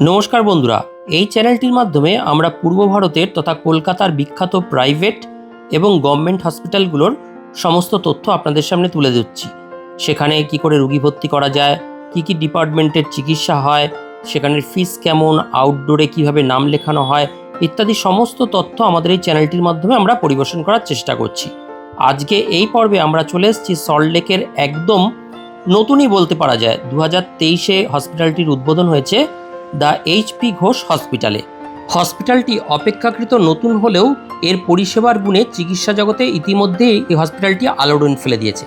নমস্কার বন্ধুরা, এই চ্যানেলটির মাধ্যমে আমরা পূর্ব ভারতের তথা কলকাতার বিখ্যাত প্রাইভেট এবং গভর্নমেন্ট হসপিটালগুলোর সমস্ত তথ্য আপনাদের সামনে তুলে দিচ্ছি সেখানে কি করে রুগী ভর্তি করা যায়, কি কি ডিপার্টমেন্টের চিকিৎসা হয়, সেখানের ফিস কেমন আউটডোরে কীভাবে নাম লেখানো হয়, ইত্যাদি সমস্ত তথ্য আমাদের এই চ্যানেলটির মাধ্যমে আমরা পরিবেশন করার চেষ্টা করছি। আজকে এই পর্বে আমরা চলে এসেছি সল্টলেকের একদম নতুনই বলতে পারা যায়। দু হাজার তেইশে হসপিটালটির উদ্বোধন হয়েছে দ্য এইচপি ঘোষ হসপিটালে। হসপিটালটি অপেক্ষাকৃত নতুন হলেও এর পরিষেবার গুণে চিকিৎসা জগতে ইতিমধ্যেই এই হসপিটালটি আলোড়ন ফেলে দিয়েছে।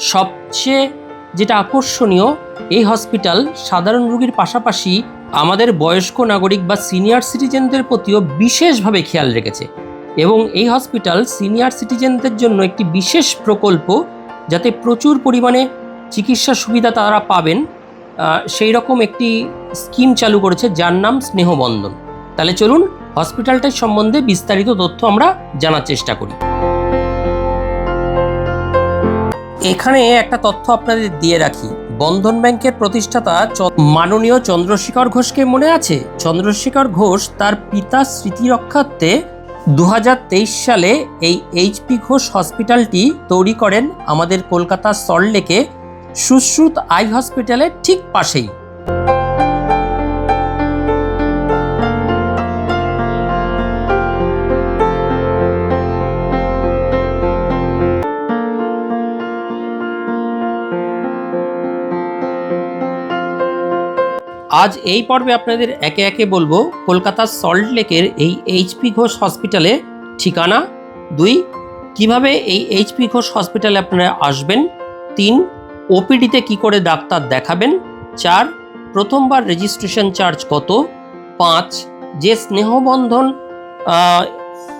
সবচেয়ে যেটা আকর্ষণীয়, এই হসপিটাল সাধারণ রোগীর পাশাপাশি আমাদের বয়স্ক নাগরিক বা সিনিয়র সিটিজেনদের প্রতিও বিশেষভাবে খেয়াল রেখেছে এবং এই হসপিটাল সিনিয়র সিটিজেনদের জন্য একটি বিশেষ প্রকল্প যাতে প্রচুর পরিমাণে চিকিৎসা সুবিধা তারা পাবেন সেই রকম একটি স্কিম চালু করেছে যার নাম স্নেহবন্ধন তাহলে চলুন হসপিটালটার সম্বন্ধে বিস্তারিত তথ্য আমরা জানার চেষ্টা করি। এখানে একটা তথ্য আপনাদের দিয়ে রাখি। বন্ধন ব্যাংকের প্রতিষ্ঠাতা মাননীয় চন্দ্রশেখর ঘোষকে মনে আছে? চন্দ্রশেখর ঘোষ তার পিতার স্মৃতি রক্ষার্থে দু সালে এই এইচপি ঘোষ হসপিটালটি তৈরি করেন আমাদের কলকাতার সল্টলেকে। সুশ্রুত আই হসপিটালের ঠিক পাশেই। আজ এই পর্বে আপনাদের একে একে বলব কলকাতার সল্ট লেকের এই এইচপি ঘোষ হসপিটালে ঠিকানা। দুই, কীভাবে এই এইচপি ঘোষ হসপিটালে আপনারা আসবেন? তিন ওপিডিতে কি করে ডাক্তার দেখাবেন? চার, প্রথমবার রেজিস্ট্রেশন চার্জ কত? পাঁচ, যে স্নেহবন্ধন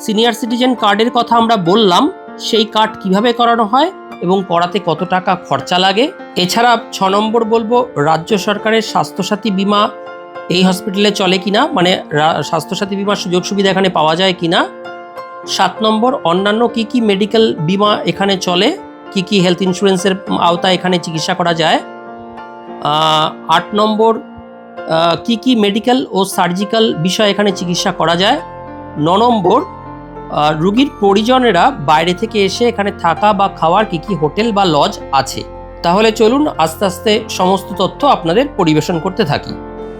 সিনিয়র সিটিজেন কার্ডের কথা আমরা বললাম, সেই কার্ড কীভাবে করানো হয় এবং করাতে কত টাকা খরচা লাগে? এছাড়া ছ নম্বর বলব, রাজ্য সরকারের স্বাস্থ্যসাথী বীমা এই হসপিটালে চলে কিনা? মানে রা- স্বাস্থ্যসাথী বীমার সুযোগ সুবিধা এখানে পাওয়া যায় কিনা? সাত নম্বর, অন্যান্য কি কি মেডিকেল বীমা এখানে চলে? কি কি হেলথ ইন্স্যুরেন্সের আওতায় এখানে চিকিৎসা করা যায়? আট নম্বর কি কি মেডিকেল ও সার্জিক্যাল বিষয় এখানে চিকিৎসা করা যায়? ন নম্বর রুগীর পরিজনেরা বাইরে থেকে এসে এখানে থাকা বা খাওয়ার কি কি হোটেল বা লজ আছে? তাহলে চলুন আস্তে আস্তে সমস্ত তথ্য আপনাদের পরিবেশন করতে থাকি।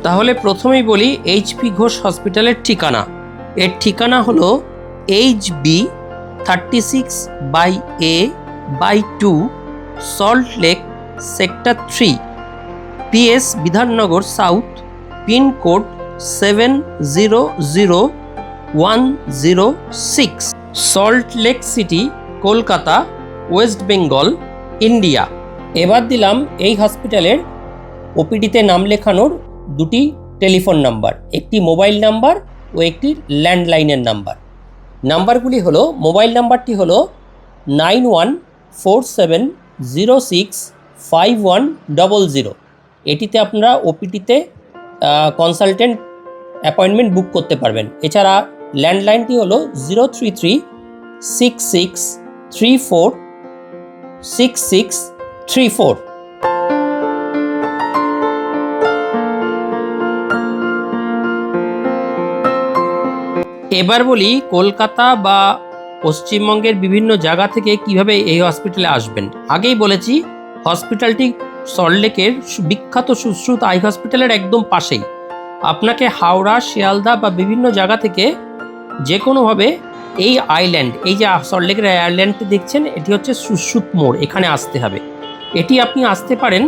তাহলে প্রথমেই বলি এইচপি ঘোষ হসপিটালের ঠিকানা। এর ঠিকানা হলো H B thirty six by A by two salt lake sector three PS Bidhannagar south pincode seven zero zero one zero six. Salt lake city, Kolkata, west Bengal, India. এবার দিলাম এই হসপিটালের ওপিডিতে নাম লেখানোর দুটি টেলিফোন নাম্বার, একটি mobile number ও একটি ল্যান্ডলাইনের নাম্বার। নাম্বারগুলি হলো, মোবাইল নাম্বারটি হলো nine one four seven zero six five one double zero এটিতে আপনারা ওপিটিতে কনসালটেন্ট অ্যাপয়েন্টমেন্ট বুক করতে পারবেন। এছাড়া ল্যান্ডলাইনটি হলো zero three three six six three four six six three four এবার বলি, কলকাতা বা পশ্চিমবঙ্গের বিভিন্ন জায়গা থেকে কীভাবে এই হসপিটালে আসবেন? আগেই বলেছি হসপিটালটি সল্টলেকের বিখ্যাত সুশ্রুত আই হসপিটালের একদম পাশেই। আপনাকে হাওড়া, শিয়ালদা বা বিভিন্ন জায়গা থেকে যে কোনোভাবে এই আইল্যান্ড এই যে সল্টলেকের আইল্যান্ডটি দেখছেন, এটি হচ্ছে সুশ্রুত মোড়, এখানে আসতে হবে। এটি আপনি আসতে পারেন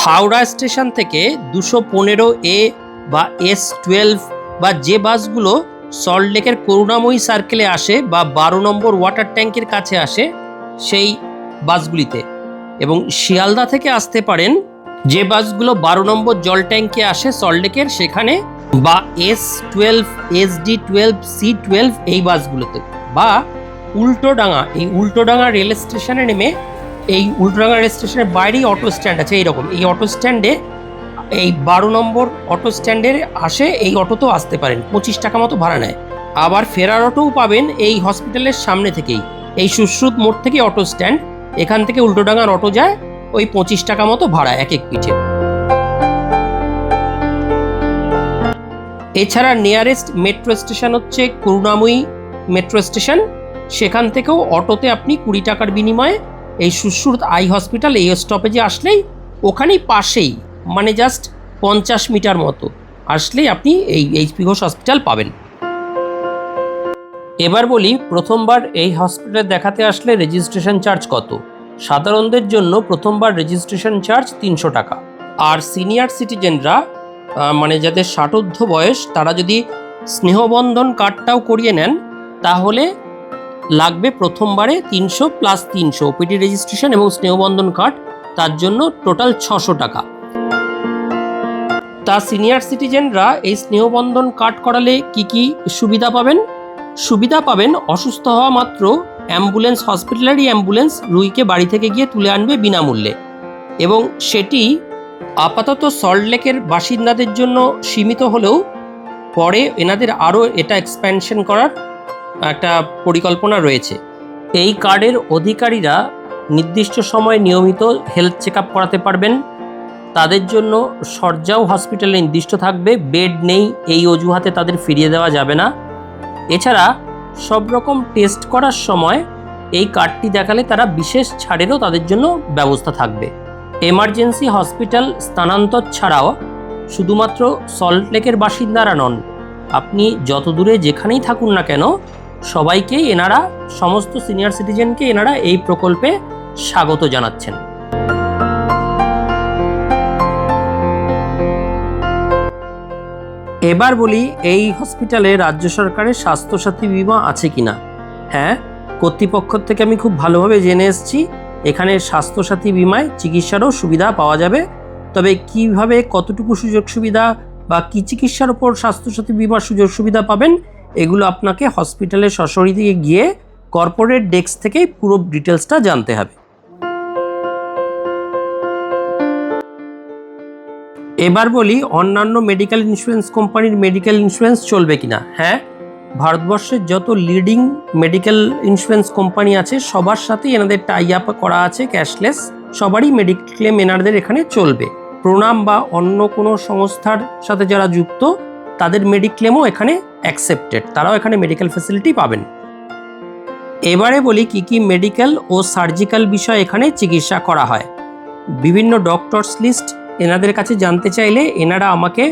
হাওড়া স্টেশন থেকে দুশো পনেরো এ বা এস টুয়েলভ বা যে বাসগুলো সল্টলেকের করুণাময়ী সার্কেলে আসে বা বারো নম্বর ওয়াটার ট্যাঙ্কের কাছে আসে সেই বাসগুলিতে। এবং শিয়ালদা থেকে আসতে পারেন যে বাসগুলো বারো নম্বর জল ট্যাঙ্কে আসে সল্টলেকের সেখানে বা S twelve S D twelve C twelve এই বাসগুলোতে বা উল্টোডাঙা এই উল্টোডাঙা রেল স্টেশনে নেমে এই উল্টোডাঙা রেল স্টেশনের বাইরেই অটো স্ট্যান্ড আছে। এইরকম, এই অটো স্ট্যান্ডে এই বারো নম্বর অটো স্ট্যান্ডের আসে এই অটোতেও আসতে পারেন, পঁচিশ টাকা মতো ভাড়া নেয়। আবার ফেরার অটোও পাবেন এই হসপিটালের সামনে থেকেই। এই সুশ্রুত মোড় থেকে অটো স্ট্যান্ড, এখান থেকে উল্টোডাঙার অটো যায়, ওই পঁচিশ টাকা মতো ভাড়া, এক এক পিঠে। এছাড়া নিয়ারেস্ট মেট্রো স্টেশন হচ্ছে করুণাময়ী মেট্রো স্টেশন সেখান থেকেও অটোতে আপনি কুড়ি টাকার বিনিময়ে এই সুশ্রুত আই হসপিটাল, এই স্টপেজে আসলেই ওখানেই পাশেই মানে জাস্ট পঞ্চাশ মিটার মতো। আসলেই আপনি এই এইচপি ঘোষ হসপিটাল পাবেন। এবার বলি, প্রথমবার এই হসপিটালে দেখাতে আসলে রেজিস্ট্রেশন চার্জ কত? সাধারণদের জন্য প্রথমবার রেজিস্ট্রেশন চার্জ তিনশো টাকা। আর সিনিয়র সিটিজেনরা মানে যাদের ষাটোর্ধ বয়স, তারা যদি স্নেহবন্ধন কার্ডটাও করিয়ে নেন, তাহলে লাগবে প্রথমবারে তিনশো প্লাস তিনশো। ওপিডি রেজিস্ট্রেশন এবং স্নেহবন্ধন কার্ড, তার জন্য টোটাল ছশো টাকা। তা সিনিয়র সিটিজেনরা এই স্নেহবন্ধন কার্ড করালে কি কি সুবিধা পাবেন? সুবিধা পাবেন অসুস্থ হওয়া মাত্র অ্যাম্বুলেন্স হসপিটালারি অ্যাম্বুলেন্স রুইকে বাড়ি থেকে গিয়ে তুলে আনবে বিনামূল্যে। এবং সেটি আপাতত সল্টলেকের বাসিন্দাদের জন্য সীমিত হলেও পরে এনাদের আরও এটা এক্সপ্যানশন করার একটা পরিকল্পনা রয়েছে। এই কার্ডের অধিকারীরা নির্দিষ্ট সময়ে নিয়মিত হেলথ চেক করাতে পারবেন। তাদের জন্য সরজাও হসপিটালে নির্দিষ্ট থাকবে বেড নেই, এই অজুহাতে তাদের ফিরিয়ে দেওয়া যাবে না। এছাড়া সব রকম টেস্ট করার সময় এই কার্ডটি দেখালে তারা বিশেষ ছাড়েরও তাদের জন্য ব্যবস্থা থাকবে। এমার্জেন্সি হসপিটাল স্থানান্তর ছাড়াও শুধুমাত্র সল্টলেকের বাসিন্দারা নন, আপনি যত দূরে যেখানেই থাকুন না কেন সবাইকেই এনারা, সমস্ত সিনিয়র সিটিজেনকে এনারা এই প্রকল্পে স্বাগত জানাচ্ছেন। এবার বলি এই হসপিটালে রাজ্য সরকারের স্বাস্থ্যসাথী বিমা আছে কিনা? হ্যাঁ কর্তৃপক্ষ থেকে আমি খুব ভালোভাবে জেনে এসেছি, এখানে স্বাস্থ্যসাথী বিমায় চিকিৎসারও সুবিধা পাওয়া যাবে। তবে কীভাবে কতটুকু সুযোগ সুবিধা বা কী চিকিৎসার উপর স্বাস্থ্যসাথী বিমার সুযোগ সুবিধা পাবেন, এগুলো আপনাকে হসপিটালের সশরীরে গিয়ে কর্পোরেট ডেস্ক থেকেই পুরো ডিটেলসটা জানতে হবে। এবার বলি অন্যান্য মেডিকেল ইন্স্যুরেন্স কোম্পানির মেডিকেল ইন্স্যুরেন্স চলবে কিনা। হ্যাঁ ভারতবর্ষের যত লিডিং মেডিকেল ইন্স্যুরেন্স কোম্পানি আছে, সবার সাথে এনাদের টাই আপ করা আছে ক্যাশলেস সবারই মেডিক্লেম এনাদের এখানে চলবে। প্রণাম বা অন্য কোনো সংস্থার সাথে যারা যুক্ত, তাদের মেডিক্লেমও এখানে অ্যাকসেপ্টেড তারাও এখানে মেডিকেল ফ্যাসিলিটি পাবেন। এবারে বলি কি কি মেডিকেল ও সার্জিক্যাল বিষয় এখানে চিকিৎসা করা হয়। বিভিন্ন ডক্টরস লিস্ট এনাদের কাছে জানতে চাইলে এনারা আমাকে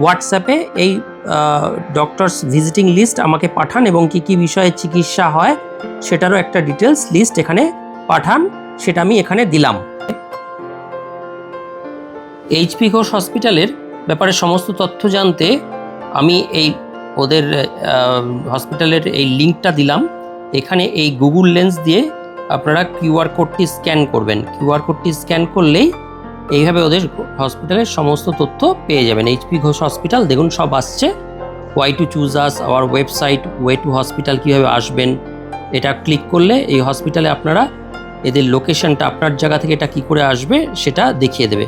হোয়াটসঅ্যাপে এই ডক্টরস ভিজিটিং লিস্ট আমাকে পাঠান এবং কি কি বিষয়ে চিকিৎসা হয় সেটারও একটা ডিটেলস লিস্ট এখানে পাঠান, সেটা আমি এখানে দিলাম। এইচপি ঘোষ হসপিটালের ব্যাপারে সমস্ত তথ্য জানতে আমি এই ওদের হসপিটালের এই লিঙ্কটা দিলাম। এখানে এই গুগল লেন্স দিয়ে আপনারা কিউআর কোডটি স্ক্যান করবেন। কিউআর কোডটি স্ক্যান করলেই এইভাবে ওদের হসপিটালের সমস্ত তথ্য পেয়ে যাবেন। এইচপি ঘোষ হসপিটাল দেখুন সব আসছে। Why to choose us our website way to hospital কীভাবে আসবেন, এটা ক্লিক করলে এই হসপিটালে আপনারা এদের লোকেশনটা আপনার জায়গা থেকে এটা কী করে আসবে সেটা দেখিয়ে দেবে।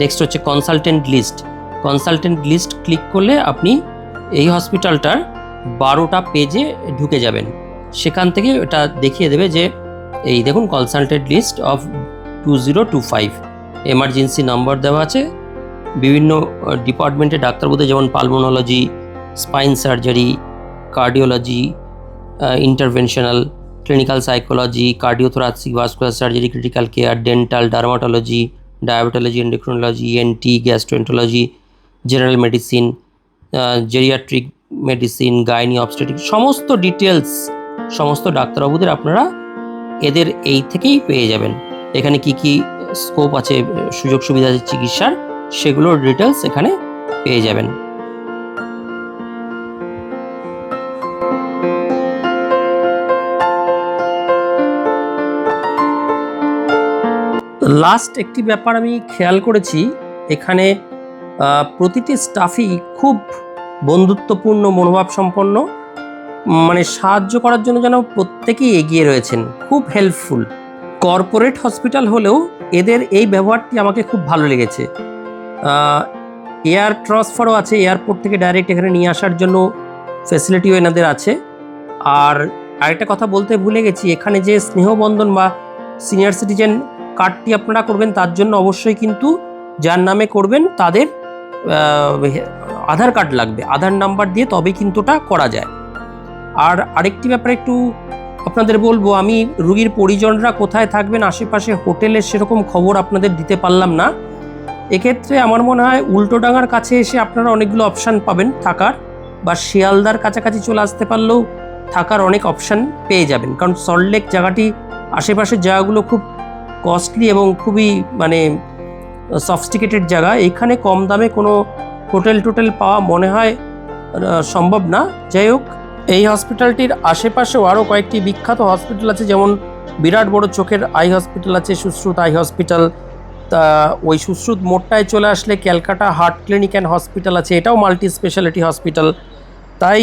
নেক্সট হচ্ছে consultant list consultant list click করলে আপনি এই হসপিটালটার বারোটা পেজে ঢুকে যাবেন। সেখান থেকে এটা দেখিয়ে দেবে যে, এই দেখুন consultant list of two zero two five emergency number দেওয়া আছে। বিভিন্ন ডিপার্টমেন্টে ডাক্তারবাবুদের যেমন pulmonology, spine surgery, cardiology interventional, clinical psychology, cardiothoracic vascular surgery, critical care, dental, dermatology, diabetology, endocrinology ENT gastroenterology, general medicine geriatric medicine, gynae, obstetric, সমস্ত details সমস্ত ডাক্তারবাবুদের আপনারা এদের এই থেকেই পেয়ে যাবেন। এখানে কি কি স্কোপ আছে সুযোগ সুবিধা আছে চিকিৎসার, সেগুলোর ডিটেলস এখানে পেয়ে যাবেন। লাস্ট একটি ব্যাপার আমি খেয়াল করেছি, এখানে প্রতিটি স্টাফই খুব বন্ধুত্বপূর্ণ মনোভাব সম্পন্ন মানে সাহায্য করার জন্য যেন প্রত্যেকেই এগিয়ে রয়েছেন, খুব হেল্পফুল কর্পোরেট হসপিটাল হলেও এদের এই ব্যবহারটি আমাকে খুব ভালো লেগেছে। এয়ার ট্রান্সফারও আছে এয়ারপোর্ট থেকে ডাইরেক্ট এখানে নিয়ে আসার জন্য ফেসিলিটিও এনাদের আছে। আর আরেকটা কথা বলতে ভুলে গেছি, এখানে যে স্নেহবন্ধন বা সিনিয়র সিটিজেন কার্ডটি আপনারা করবেন, তার জন্য অবশ্যই কিন্তু যার নামে করবেন তাদের আধার কার্ড লাগবে। আধার নাম্বার দিয়ে তবেই কিন্তু ওটা করা যায়। আর আরেকটি ব্যাপারে একটু আপনাদের বলব, আমি রুগীর পরিজনরা কোথায় থাকবেন, আশেপাশে হোটেলের সেরকম খবর আপনাদের দিতে পারলাম না। এক্ষেত্রে আমার মনে হয় উল্টোডাঙার কাছে এসে আপনারা অনেকগুলো অপশান পাবেন, থাকার বা শিয়ালদার কাছাকাছি চলে আসতে পারলেও থাকার অনেক অপশান পেয়ে যাবেন। কারণ সল্টলেক জায়গাটি, আশেপাশের জায়গাগুলো খুব কস্টলি এবং খুবই মানে সফস্টিকেটেড জায়গা। এখানে কম দামে কোনো হোটেল টোটেল পাওয়া মনে হয় সম্ভব না। যাই হোক এই হসপিটালটির আশেপাশেও আরও কয়েকটি বিখ্যাত হসপিটাল আছে, যেমন বিরাট বড় চোখের আই হসপিটাল আছে, সুশ্রুত আই হসপিটাল তা ওই সুশ্রুত মোড়টায় চলে আসলে Calcutta heart clinic and hospital আছে, এটাও মাল্টি স্পেশালিটি হসপিটাল তাই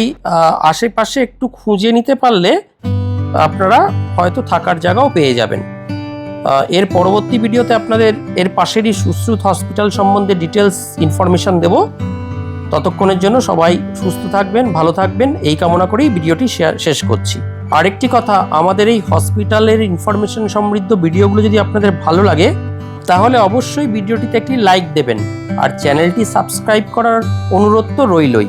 আশেপাশে একটু খুঁজে নিতে পারলে আপনারা হয়তো থাকার জায়গাও পেয়ে যাবেন। এর পরবর্তী ভিডিওতে আপনাদের এর পাশেরই সুশ্রুত হসপিটাল সম্বন্ধে ডিটেলস ইনফরমেশন দেব। ততক্ষণের জন্য সবাই সুস্থ থাকবেন, ভালো থাকবেন। এই কামনা করেই ভিডিওটি শেয়ার, শেষ করছি। আরেকটি কথা, আমাদের এই হসপিটালের ইনফরমেশন সমৃদ্ধ ভিডিওগুলো যদি আপনাদের ভালো লাগে, তাহলে অবশ্যই ভিডিওটিতে একটি লাইক দেবেন। আর চ্যানেলটি সাবস্ক্রাইব করার অনুরোধ তো রইলই।